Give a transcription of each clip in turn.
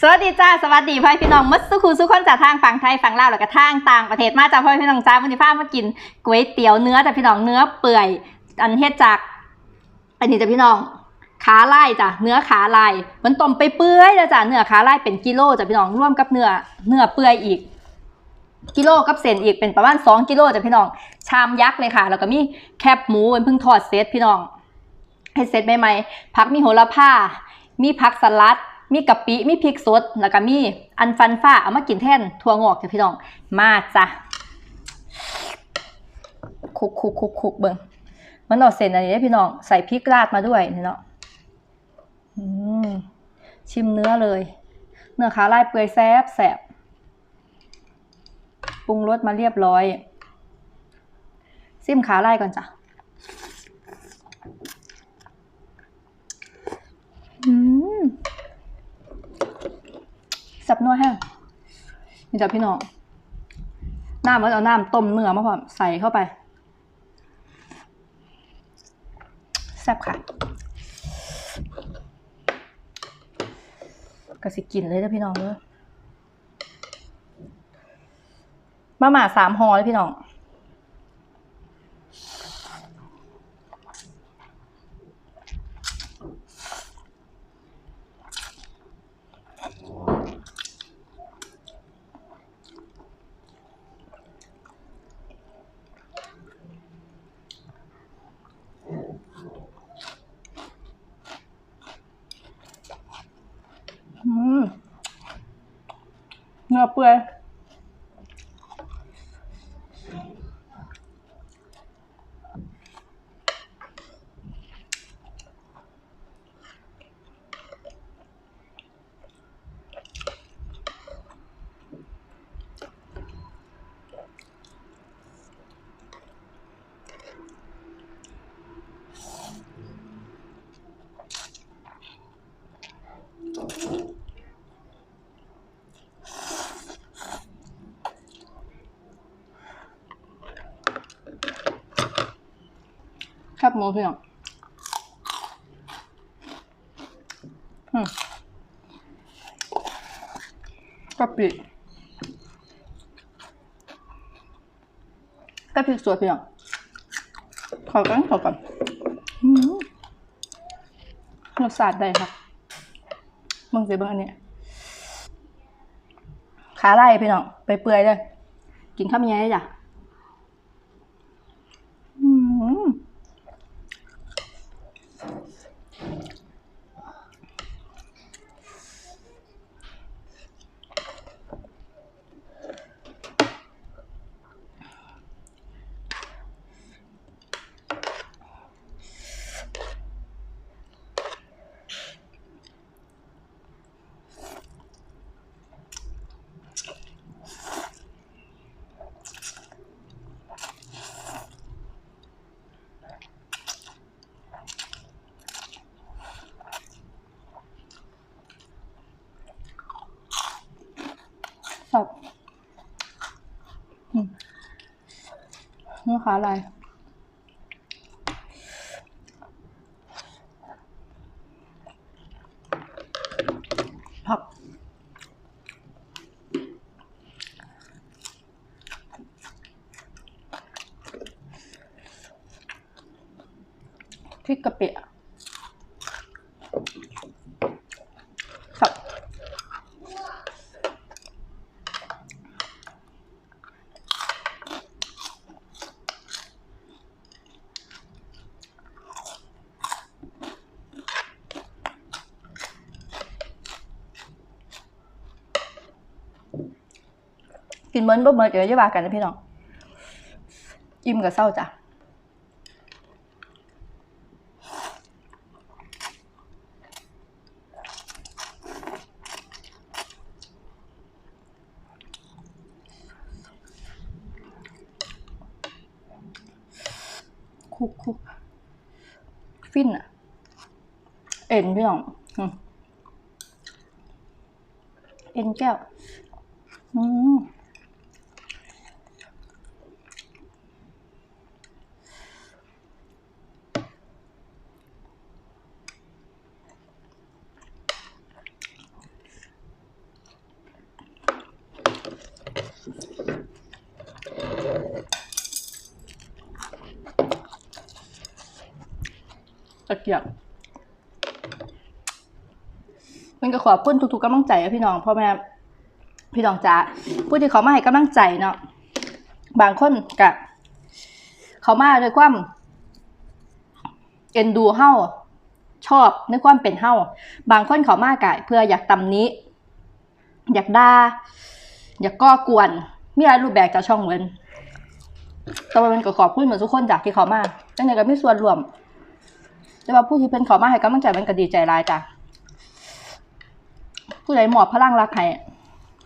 สวัสดีจ้า สวัสดีพ่อพี่น้องมัดสุขุสุขคนจากทางฝั่งไทยฝั่งลาวแล้วก็ทางต่างประเทศมาจากพ่อพี่น้องจ้าวันนี้พามากินก๋วยเตี๋ยวเนื้อแต่พี่น้องเนื้อเปื่อย อันเฮ็ดจากอันนี้จ้ะพี่น้องขาไลายจ้ะเนื้อขาไลายมันต้มไปเปื่อยแล้วจ้ะเนื้อขาไลายเป็นกิโลจ้ะพี่น้องร่วมกับเนื้อเนื้อเปื่อยอีก กิโลกับเศษอีกเป็นประมาณ2กิโลจ้ะพี่น้องชามยักษ์เลยค่ะ แล้วก็มีแคบหมูเป็นเพิ่งทอดเสร็จพี่น้องให้เสร็จใหม่ๆผักมีโหระพามีผักสลัด มีกะปิ มีพริกสด แล้วก็มีอันฟันฟ้า เอามากินแทนถั่วงอกจ้ะพี่น้อง มาจ้ะคุกคุกคุกคุกเบิ่งมันเอาเส้นอันนี้ได้พี่น้อง ใส่พริกราดมาด้วยนี่เนาะชิมเนื้อเลย เนื้อขาลายเปื่อยแซบแสบปรุงรสมาเรียบร้อย ซิมขาลายก่อนจ้ะ อืม สับนัวแห้งนี่จ้ะพี่น้องน้ำมันเอาน้ำต้มเนื้อมาพร้อมใส่เข้าไปแซ่บค่ะก็สิกินเลยจ้ะพี่น้องเนอะมาหมาสามหอเลยพี่น้อง อืม เนื้ บหมูพี่น้องอืมกะปิกะปิสวยพี่น้องขอกันขอกันอืมรสชาติได้ครับมึงเสียเบ้างอันนี้ขาไล่พี่น้องไปเปื่อยเลยกินข้าวมันยังไงจ้ะอืม ครับอืม เนื้อขาอะไร ผัก พริกกะปิอะครับ กินเหมือนบ่เหมือนกันจะว่ากันนะพี่น้องอิ่มกับเศร้าจ้ะคุกคุกฟินอะเอ็นพี่น้องเอ็นแก้ว อืม ตะเกียบมันก็ขอบคุณทุกๆกำลังใจอะพี่น้องพ่อแม่พี่น้องจ๋าผู้ที่เขามาให้กำลังใจเนาะบางคนกะเขามาด้วยความเอ็นดูเฮาชอบในความเป็นเฮาบางคนเขามากะเพื่ออยากตำนี้ อยากด่าอยากก่อกวนมีหลายรูปแบบจากช่องเหมือนแต่ว่ามันก็ขอบคุณเหมือนทุกคนจากที่เขามาตั้งแต่ก็มีส่วนรวม แต่ว่าผู้ที่เป็นเขามาให้กำลังใจมันก็ดีใจหลายจ้ะผู้ใดมอบพลังรักให้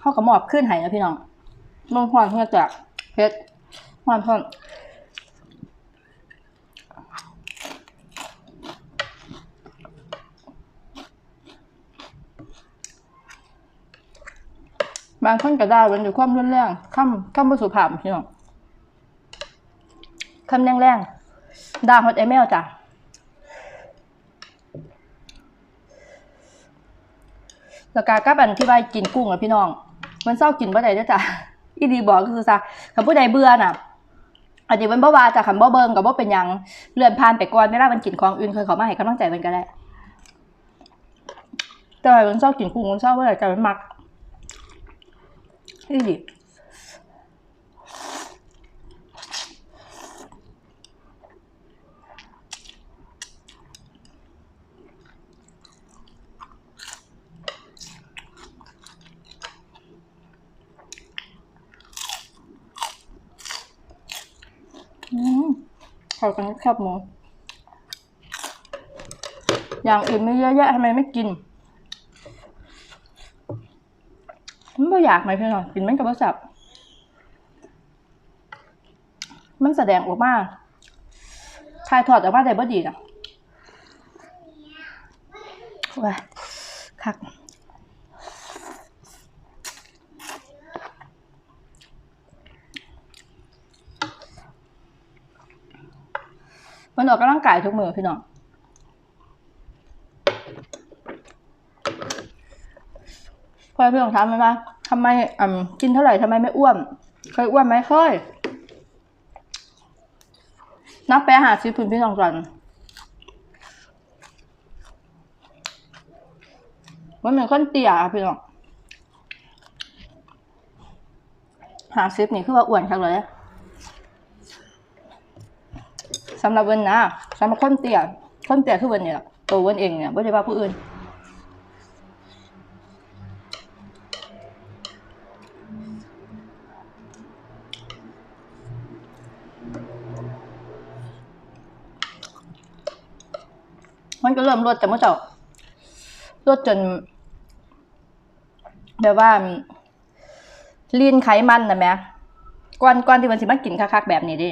เขาก็มอบขึ้นให้นะพี่น้องลงความเพื่อจากเพชรความพ่นบางคนก็ได้มันด้วยความรุนแรงคำคำประสุภาพพี่น้องคำแรงๆด่าฮอตไอเมลจ้ะ แล้วกากับอันที่ว่ากินกุ้งอะพี่น้อง มันเศร้ากินบ่ได้เด้อจ้ะอีดีบอกก็คือซะคำผู้ใดเบื่อน่ะอันนี้มันบ่ว่าจากคำบ่เบิ่งกับ่เป็นยังเลื่อนผ่านไปก่อนเวลามันกินของอื่นเคยเขามาให้กำลังใจมันก็ได้แต่ว่ามันเศร้ากินกุ้งมันเศร้าบ่ได้จ้ะมันมักอีดีอืม เข้ากันแคบหมู อย่างอื่นไม่เยอะแยะทำไมไม่กินมันไม่อยากไหมพี่น้องกินมันกับว่าสับมันแสดงออกมาทายถอดออกมาได้บ่ดีนะว้าคัก มันออกกำลังกายทุกมือพี่น้องพอพี่ลองถามมันว่าทำไมอืมกินเท่าไหร่ทำไมไม่อ้วน เคยอ้วนไหมเคยนับไปหาซื้อพื้นพี่น้องก่อนมันเหมือนคนเตี่ยพี่น้องหาซิปนี่คือว่าอ้วนคักเลย สำหรับเวนนะสำหรับคนเตี่ยคนเตี่ยคือเวนเนี่ยตัวเวนเองเนี่ยไม่ได้ว่าผู้อื่นมันก็เริ่มลดแต่เมื่อเจ้าลดจนแบบว่าลีนไขมันนะแม่ก่อนก่อนที่มันสิมากินคักๆแบบนี้ดิ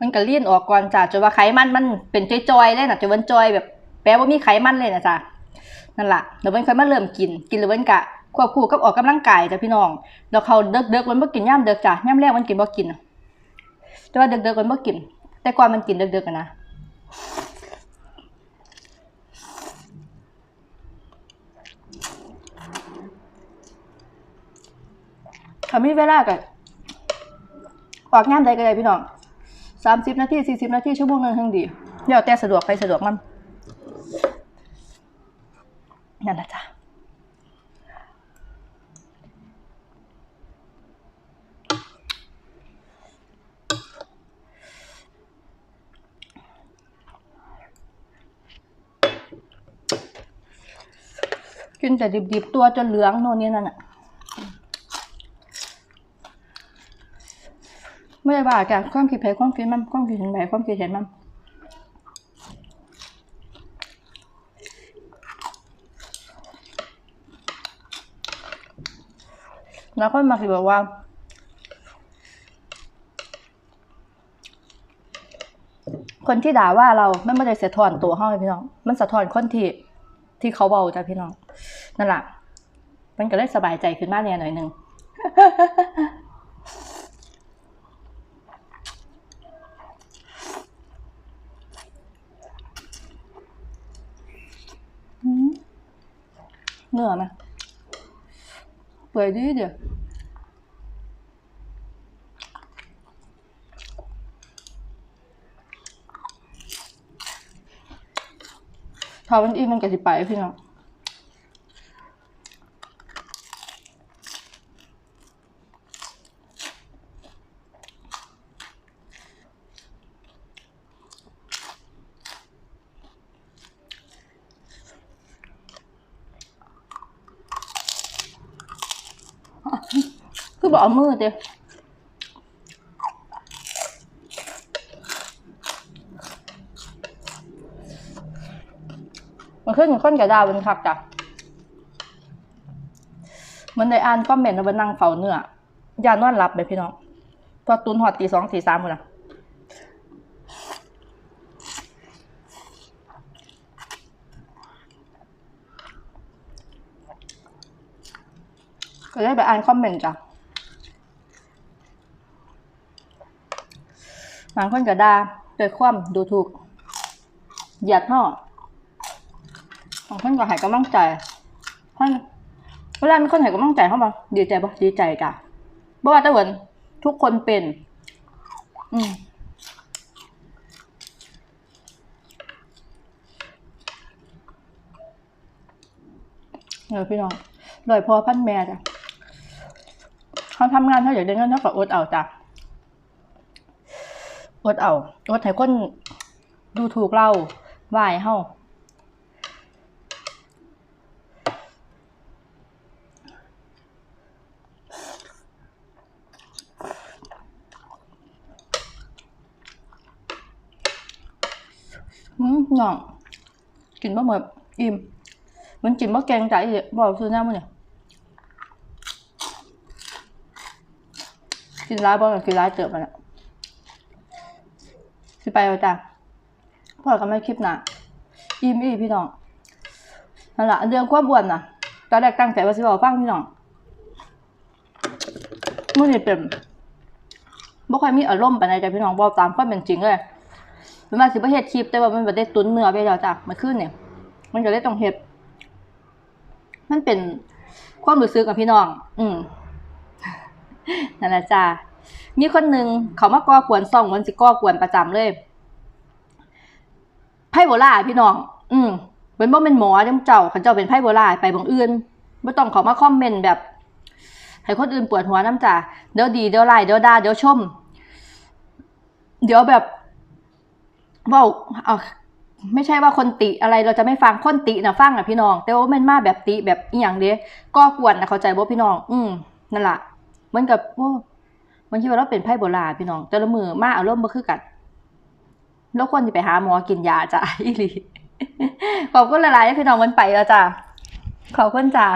มันก็ลีนออกก่อนจ้ะจนว่าไขมันมันเป็นจอยๆเลยนะจนมันจอยแบบแปลว่ามีไขมันเลยนะจ้ะนั่นแหละเดี๋ยวมันค่อยมาเริ่มกิน กินแล้วมันกะควบคู่กับออกกำลังกายจ้ะพี่น้องแล้วเขาเด็กเด็กๆมันบ่กินย่ำเด็กจ้ะย่ำแรกมันกินบ่กินแต่ว่าเด็กเด็กๆมันบ่กิน แต่ก่อนมันกินเด็กๆกันนะถ้ามีเวลาก็ออกงานใดก็ได้พี่น้อง สามสิบนาทีสี่สิบนาทีชั่วโมงหนึงทั้งดีเดี๋ยวแต่สะดวกไปสะดวกมันนั่นแหละจ้ะกินแต่ดิบๆตัวจนเหลืองโน่นนี่นั่นอะ ไม่ได้บ้าแกความคิดแพ้ความคิดมันความคิดเห็นแพ้ความคิดเห็นมันแล้วคนมาคิดบอกว่าคนที่ด่าว่าเราไม่ไม่ได้สะท้อนตัวเขาเลยพี่น้อง มันสะท้อนคนที่ที่เขาเบาจ้ะพี่น้อง นั่นแหละมันก็เลยสบายใจขึ้นมากเนี่ยหน่อยหนึ่ง เนื้อไหมเปื่อยดีเดียวถ้ามันอิ่มมันก็สิไปพี่น้อง คือบอกเอามือเดียวมันขึ้นข้นกับดาวเป็นคักจ้ะมันได้อ่านคอมเมนต์ว่านั่งเฝ้าเนื้อย่านอนหลับไปพี่น้องพอตุนหอดตีสองตีสามคนนะก็ได้ไปอ่านคอมเมนต์จ้ะ บางคนก็ด่าโดยความดูถูกหยียดห่อบางคนก็ให้กำลังใจให้เวลามีคนให้กำลังใจเขาบอกดีใจปะดีใจจ้ะบ่ว่าต่เหมือนทุกคนเป็น อืมเออพี่น้องโดยพอพันแม่จ้ะเขาทำงานเขาอยากได้เงินเท่ากับอดเอาจ้ะ อดเอาอดให้คนดูถูกเราไหวเฮาอืมน้องกินบ่หมดอิ่มมันกินบ่แกงใจอีกบอกซื้อหน้ามื้อนี่กินร้ายบ่กินร้ายเติบมันอะ สิไปเอาจ้ะพ่อก็ไม่คลิปหนะอิ่มอีพี่น้องนั่นแหละเรื่องความอ้วนน่ะตอนแรกตั้งใจว่าสิบอกฟังพี่น้องมื้อนี้เป็นบ่ค่อยมีอารมณ์ปานใดจ้ะพี่น้องบอกตามความเป็นจริงเลยมันมาสิบ่เฮ็ดคลิปแต่ว่ามันบ่ได้ตุนเนื้อไปแล้วจ้ะมันขึ้นเนี่ย มันก็เลยต้องเฮ็ดมันเป็นความรู้สึกกับพี่น้อง อืมนั่นแหละจ้ะ มีคนหนึ่งเขามาก่อกวนซ่องมันสิก่อกวนประจำเลยไพ่โบราณพี่น้อง อืมเป็นบ่เป็นหมอจังเจ้าเขาเจ้าเป็นไพ่โบราณไปบางอื่นบ่ต้องเขามาคอมเมนต์แบบให้คนอื่นปวดหัวน้ำจ้ะเดี๋ยวดีเดี๋ยวไล่เดี๋ยวด่าเดี๋ยวชม เดี๋ยวแบบว่าเอาไม่ใช่ว่าคนติอะไรเราจะไม่ฟังคนตินะฟังนะพี่น้อง แต่ว่ามันมาแบบติแบบอีหยังเด้ก็กวนนะเข้าใจบ่พี่น้อง อืมนั่นแหละเหมือนกับโอ้ มันคิดว่าเราเป็นไพ่โบราณพี่น้องแต่ละมือมาอารมณ์บ่คือกันแล้วควรจะไปหาหมอกินยาจ้ะอีหลีขอบคุณหลายๆพี่น้องมันไปแล้วจ้ะขอบคุณจ้ะ